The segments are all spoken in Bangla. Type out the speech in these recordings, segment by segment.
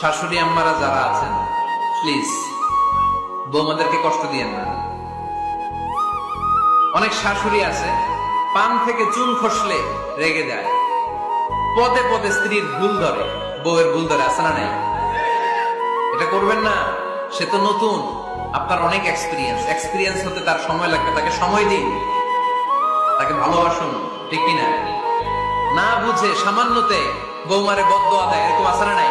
শাশুড়ি, আম্মারা যারা আছেন প্লিজ বৌমাদেরকে কষ্ট দিয়েন না। অনেক শাশুড়ি আছে, পান থেকে চুন খসলে রেগে যায়। পদে পদে স্ত্রীর ভুল ধরে, বউয়ের ভুল ধরে, আছে না নাই? এটা করবেন না, সে তো নতুন, আপনার অনেক এক্সপিরিয়েন্স এক্সপিরিয়েন্স হতে তার সময় লাগবে, তাকে সময় দিন। তাকে ভালোবাসুন, ঠিক কিনা? না বুঝে সামান্যতে বৌমারে বদোয়া দেয়, এরকম না নাই?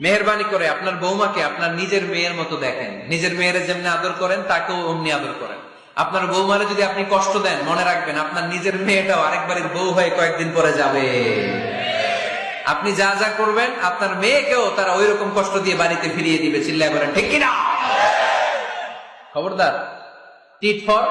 মেহরবানি করে আপনার বৌমাকে আপনার নিজের মেয়ের মতো দেখেন। নিজের মেয়ের যেমনি আদর করেন, তাকেও অমনি আদর করেন। আপনার বৌমারে যদি আপনি কষ্ট দেন, মনে রাখবেন আপনার নিজের মেয়েটাও আরেকবারের বউ হয়ে কয়েকদিন পরে যাবে। আপনি যা যা করবেন, আপনার মেয়েকেও তারা ওই রকম কষ্ট দিয়ে বাড়িতে ফিরিয়ে দিবে, চিল্লায় বলেন, ঠিক কিনা? খবরদার, টিট ফর